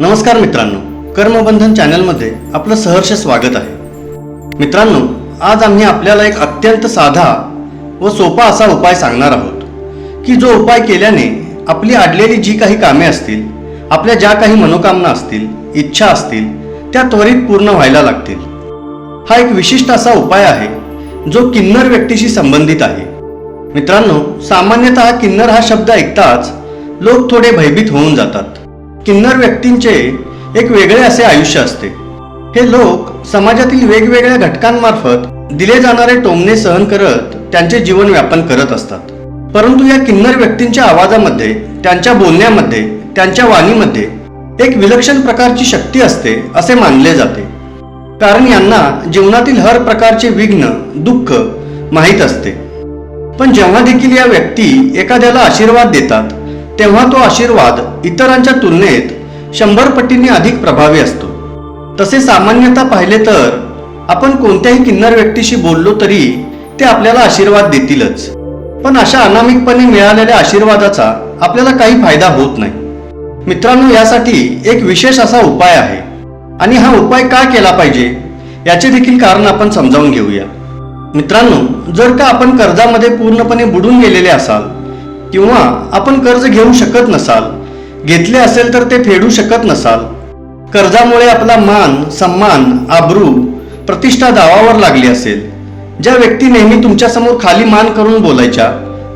नमस्कार मित्रांनो कर्मबंधन चॅनलमध्ये आपलं सहर्ष स्वागत आहे. मित्रांनो आज आम्ही आपल्याला एक अत्यंत साधा व सोपा असा उपाय सांगणार आहोत की जो उपाय केल्याने आपली अडलेली जी काही कामे असतील आपल्या ज्या काही मनोकामना असतील इच्छा असतील त्या त्वरित पूर्ण व्हायला लागतील. हा एक विशिष्ट असा उपाय आहे जो किन्नर व्यक्तीशी संबंधित आहे. मित्रांनो सामान्यतः किन्नर हा शब्द ऐकताच लोक थोडे भयभीत होऊन जातात. किन्नर व्यक्तींचे एक वेगळे असे आयुष्य असते. हे लोक समाजातील वेगवेगळ्या घटकांमार्फत दिले जाणारे टोमणे सहन करत त्यांचे जीवन व्यापन करत असतात. परंतु या किन्नर व्यक्तींच्या आवाजामध्ये त्यांच्या बोलण्यामध्ये त्यांच्या वाणीमध्ये एक विलक्षण प्रकारची शक्ती असते असे मानले जाते. कारण यांना जीवनातील हर प्रकारचे विघ्न दुःख माहीत असते. पण जेव्हा देखील या व्यक्ती एखाद्याला आशीर्वाद देतात तेव्हा तो आशीर्वाद इतरांच्या तुलनेत शंभर पटींनी अधिक प्रभावी असतो. तसे सामान्यतः पाहिले तर आपण कोणत्याही किन्नर व्यक्तीशी बोललो तरी ते आपल्याला आशीर्वाद देतीलच. पण अशा अनामिकपणे मिळालेल्या आशीर्वादाचा आपल्याला काही फायदा होत नाही. मित्रांनो यासाठी एक विशेष असा उपाय आहे. आणि हा उपाय का केला पाहिजे याचे देखील कारण आपण समजावून घेऊया. मित्रांनो जर का आपण कर्जामध्ये पूर्णपणे बुडून गेलेले असाल किंवा आपण कर्ज घेऊ शकत नसाल घेतले असेल तर ते फेडू शकत नसाल कर्जामुळे आपला मान सन्मान आबरू प्रतिष्ठा दावावर लागली असेल. ज्या व्यक्ती नेहमी तुमच्यासमोर खाली मान करून बोलायच्या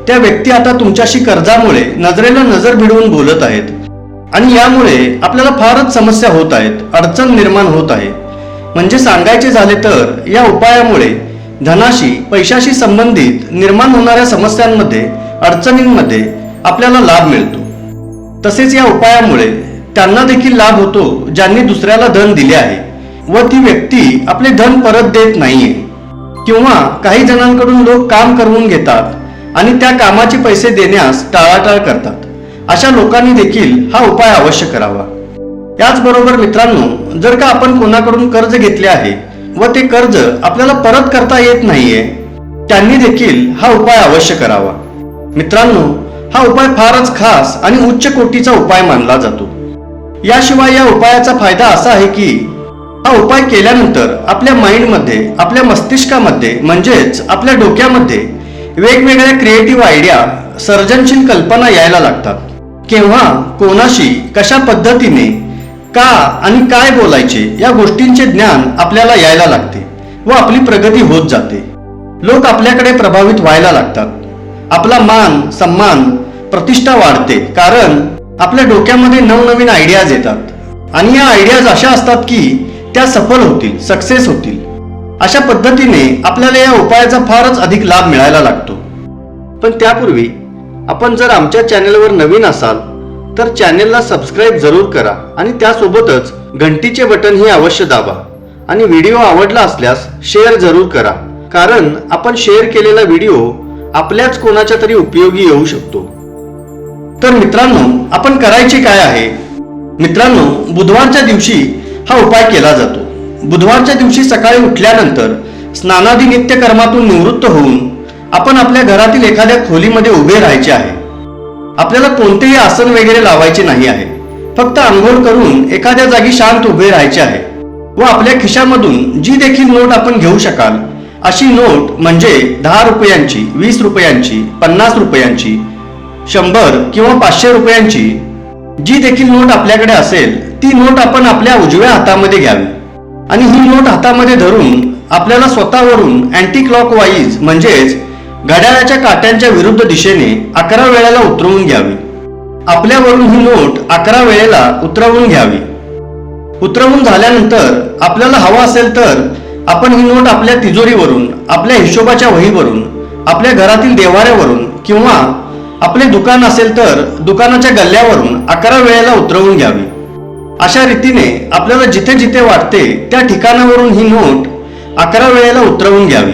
त्या व्यक्ती आता तुमच्याशी कर्जामुळे नजरेला नजर भिडवून बोलत आहेत. आणि यामुळे आपल्याला फारच समस्या होत आहेत अडचण निर्माण होत आहे. म्हणजे सांगायचे झाले तर या उपायामुळे धनाशी पैशाशी संबंधित निर्माण होणाऱ्या समस्यांमध्ये अडचणींमध्ये आपल्याला लाभ मिळतो. तसेच या उपायामुळे त्यांना देखील लाभ होतो ज्यांनी दुसऱ्याला धन दिले आहे व ती व्यक्ती आपले धन परत देत नाहीये. किंवा काही जणांकडून लोक काम करवून घेतात आणि त्या कामाचे पैसे देण्यास टाळाटाळ करतात. अशा लोकांनी देखील हा उपाय अवश्य करावा. याचबरोबर मित्रांनो जर का आपण कोणाकडून कर्ज घेतले आहे व ते कर्ज आपल्याला परत करता येत नाहीये त्यांनी देखील हा उपाय अवश्य करावा. मित्रांनो हा उपाय फारच खास आणि उच्च कोटीचा उपाय मानला जातो. याशिवाय या उपायाचा फायदा असा आहे की हा उपाय केल्यानंतर आपल्या माइंडमध्ये आपल्या मस्तिष्कामध्ये म्हणजेच आपल्या डोक्यामध्ये वेगवेगळ्या क्रिएटिव्ह आयडिया सर्जनशील कल्पना यायला लागतात. केव्हा कोणाशी कशा पद्धतीने का आणि काय बोलायचे या गोष्टींचे ज्ञान आपल्याला यायला लागते व आपली प्रगती होत जाते. लोक आपल्याकडे प्रभावित व्हायला लागतात. आपला मान सन्मान प्रतिष्ठा वाढते. कारण आपल्या डोक्यामध्ये नवनवीन आयडियाज येतात. आणि या आयडियाज अशा असतात की त्या सफल होतील सक्सेस होतील. अशा पद्धतीने आपल्याला या उपायाचा फारच अधिक लाभ मिळायला लागतो. पण त्यापूर्वी आपण जर आमच्या चॅनेलवर नवीन असाल तर चॅनेलला सबस्क्राईब जरूर करा आणि त्यासोबतच घंटीचे बटन हे अवश्य दाबा. आणि व्हिडिओ आवडला असल्यास शेअर जरूर करा. कारण आपण शेअर केलेला व्हिडिओ आपल्याच कोणाच्या तरी उपयोगी येऊ शकतो. तर मित्रांनो आपण करायचे काय आहे? मित्रांनो बुधवारच्या दिवशी हा उपाय केला जातो. बुधवारच्या दिवशी सकाळी उठल्यानंतर स्नानादी नित्यकर्मातून निवृत्त होऊन आपण आपल्या घरातील एखाद्या खोलीमध्ये उभे राहायचे आहे. आपल्याला कोणतेही आसन वगैरे लावायचे नाही आहे. फक्त आंघोळ करून एखाद्या जागी शांत उभे राहायचे आहे. व आपल्या खिशामधून जी देखील नोट आपण घेऊ शकाल अशी नोट म्हणजे दहा रुपयांची वीस रुपयांची पन्नास रुपयांची शंभर किंवा पाचशे रुपयांची. जी देखील नोट आपल्याकडे असेल ती नोट आपण आपल्या उजव्या हातामध्ये घ्यावी. आणि ही नोट हातामध्ये धरून आपल्याला स्वतःवरून अँटी क्लॉक वाईज म्हणजेच घड्याळाच्या काट्यांच्या विरुद्ध दिशेने अकरा वेळेला उतरवून घ्यावी. आपल्यावरून ही नोट अकरा वेळेला उतरवून घ्यावी. उतरवून झाल्यानंतर आपल्याला हवा असेल तर आपण ही नोट आपल्या तिजोरीवरून आपल्या हिशोबाच्या वहीवरून आपल्या घरातील देवाऱ्यावरून किंवा आपले दुकान असेल तर दुकानाच्या गल्ल्यावरून अकरा वेळेला उतरवून घ्यावी. अशा रीतीने आपल्याला जिथे जिथे वाटते त्या ठिकाणावरून ही नोट अकरा वेळेला उतरवून घ्यावी.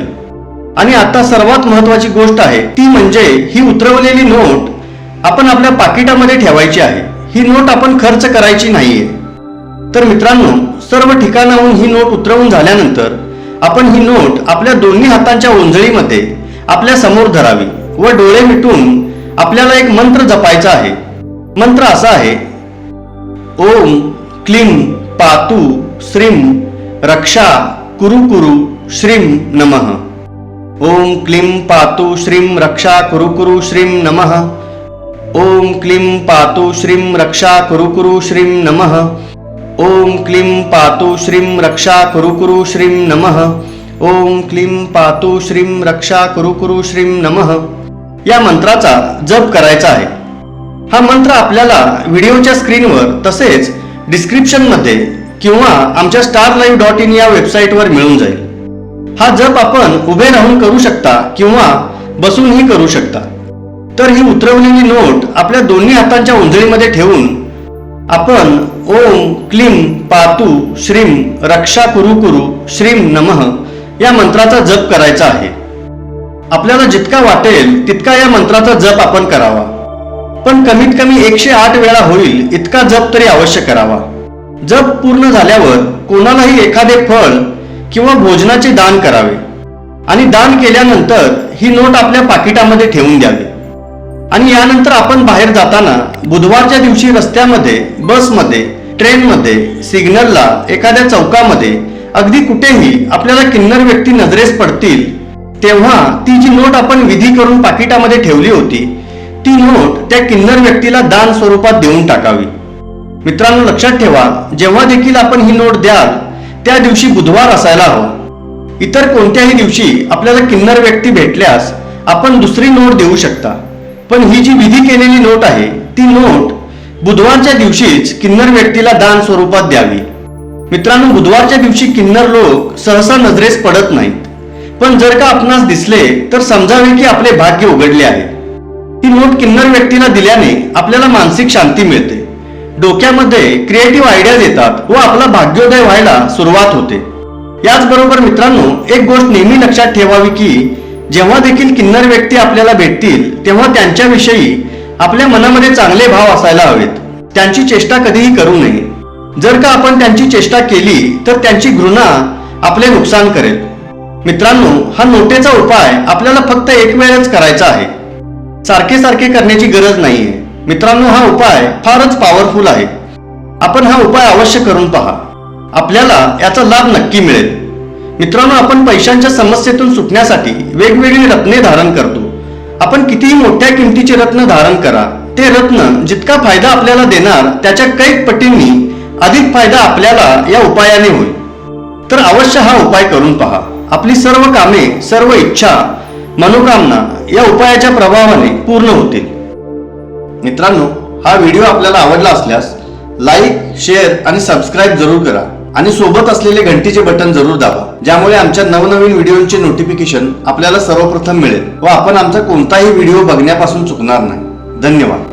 आणि आता सर्वात महत्वाची गोष्ट आहे ती म्हणजे ही उतरवलेली नोट आपण आपल्या पाकिटामध्ये ठेवायची आहे. ही नोट आपण खर्च करायची नाहीये. तर मित्रांनो सर्व ठिकाणाहून ही नोट उतरवून झाल्यानंतर आपण ही नोट आपल्या दोन्ही हातांच्या ओंजळीमध्ये आपल्यासमोर धरावी व डोळे मिटून आपल्याला एक मंत्र जपायचा आहे. मंत्र असा आहे ओम क्लीं पातु श्रीं रक्षा कुरु कुरु श्रीं नमः. ओम क्लीं पातु श्रीं रक्षा कुरु कुरु श्रीं नमः. ओम क्लीं पातु श्रीं रक्षा कुरु कुरु श्रीं नमः. ओम क्लीं पातु श्रीं रक्षा कुरु कुरु श्रीं नमः। ओम क्लीं पातु श्रीं रक्षा कुरु कुरु श्रीं नमः। या मंत्राचा जप करायचा आहे. हा मंत्र आपल्याला व्हिडिओच्या स्क्रीनवर तसेच डिस्क्रिप्शनमध्ये किंवा आमच्या स्टार लाईव्ह डॉट इन या वेबसाईटवर मिळून जाईल. हा जप आपण उभे राहून करू शकता किंवा बसूनही करू शकता. तर ही उतरवलेली नोट आपल्या दोन्ही हातांच्या उंजळीमध्ये ठेवून आपण ओम क्लीं पातु श्रीं रक्षा कुरु कुरु श्रीं नमः या मंत्राचा जप करायचा आहे. आपल्याला जितका वाटेल तितका या मंत्राचा जप आपण करावा. पण कमीत कमी एकशे आठ वेळा होईल इतका जप तरी अवश्य करावा. जप पूर्ण झाल्यावर कोणालाही एखादे फळ किंवा भोजनाचे दान करावे. आणि दान केल्यानंतर ही नोट आपल्या पाकिटामध्ये ठेवून द्यावी. आणि यानंतर आपण बाहेर जाताना बुधवारच्या दिवशी रस्त्यामध्ये बसमध्ये ट्रेनमध्ये सिग्नलला एखाद्या चौकामध्ये अगदी कुठेही आपल्याला किन्नर व्यक्ती नजरेस पडतील तेव्हा ती जी नोट आपण विधी करून पाकिटामध्ये ठेवली होती ती नोट त्या किन्नर व्यक्तीला दान स्वरूपात देऊन टाकावी. मित्रांनो लक्षात ठेवा जेव्हा देखील आपण ही नोट द्याल त्या दिवशी बुधवार असायला हवा. इतर कोणत्याही दिवशी आपल्याला किन्नर व्यक्ती भेटल्यास आपण दुसरी नोट देऊ शकता. पण ही जी विधी केलेली नोट आहे ती नोट बुधवारच्या दिवशीच किन्नर व्यक्तीला दान स्वरूपात द्यावी. मित्रांनो बुधवारच्या दिवशी किन्नर लोक सहसा नजरेस पडत नाहीत. पण जर का आपणास दिसले तर समजावे की आपले भाग्य उघडले आहे. ही नोट किन्नर व्यक्तीला दिल्याने आपल्याला मानसिक शांती मिळते. डोक्यामध्ये क्रिएटिव्ह आयडियाज येतात व आपला भाग्योदय व्हायला सुरुवात होते. याचबरोबर मित्रांनो एक गोष्ट नेहमी लक्षात ठेवावी की जेव्हा देखील किन्नर व्यक्ती आपल्याला भेटतील तेव्हा त्यांच्याविषयी आपल्या मनामध्ये चांगले भाव असायला हवेत. त्यांची चेष्टा कधीही करू नये. जर का आपण त्यांची चेष्टा केली तर त्यांची घृणा आपले नुकसान करेल. मित्रांनो हा नोटेचा उपाय आपल्याला फक्त एक वेळच करायचा आहे. सारखे सारखे करण्याची गरज नाहीये. मित्रांनो हा उपाय फारच पॉवरफुल आहे. आपण हा उपाय अवश्य करून पहा. आपल्याला याचा लाभ नक्की मिळेल. मित्रांनो आपण पैशांच्या समस्येतून सुटण्यासाठी वेगवेगळी रत्ने धारण करतो. आपण कितीही मोठ्या किमतीचे रत्न धारण करा ते रत्न जितका फायदा आपल्याला देणार त्याच्या कैक पटींनी अधिक फायदा आपल्याला या उपायाने होईल. तर अवश्य हा उपाय करून पहा. आपली सर्व कामे सर्व इच्छा मनोकामना या उपायाच्या प्रभावाने पूर्ण होतील. मित्रांनो हा व्हिडिओ आपल्याला आवडला असल्यास लाईक शेअर आणि सबस्क्राईब जरूर करा. आणि सोबत असलेले घंटीचे बटन जरूर दाबा ज्यामुळे आमच्या नवनवीन व्हिडिओचे नोटिफिकेशन आपल्याला सर्वप्रथम मिळेल व आपण आमचा कोणताही व्हिडिओ बघण्यापासून चुकणार नाही. धन्यवाद.